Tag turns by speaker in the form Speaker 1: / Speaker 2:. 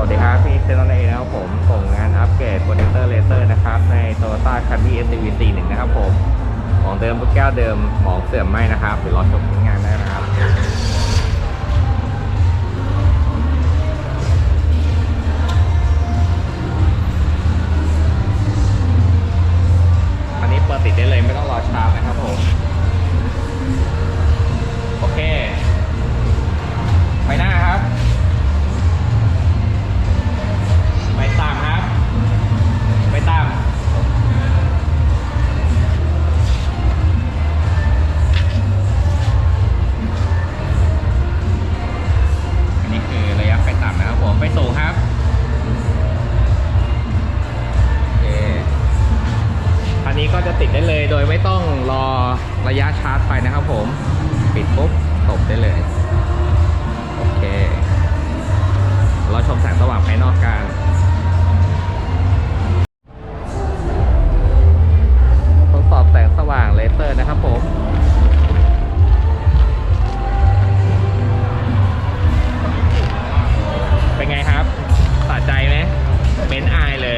Speaker 1: วัสดีครับ พี่เซนนเองนะครับผมส่งงานอัปเกรดโปรเจคเตอร์เลเซอร์นะครับ ใน Toyota c a m r y SUV 41นะครับผม ของเดิมลูกแก้วเดิมหมองเสื่อมไหมนะครับเดี๋ยวรอชมผลงานได้นะครับอันนี้เปิดติดได้เลยไม่ต้องรอชาร์จนะครับผม อันนี้คือระยะไปต่ำนะครับผมไปสูงครับโอเคอันนี้ก็จะติดได้เลยโดยไม่ต้องรอระยะชาร์จไฟนะครับผม ปิดปุ๊บตบได้เลย ใจไหมเม้นอายเลย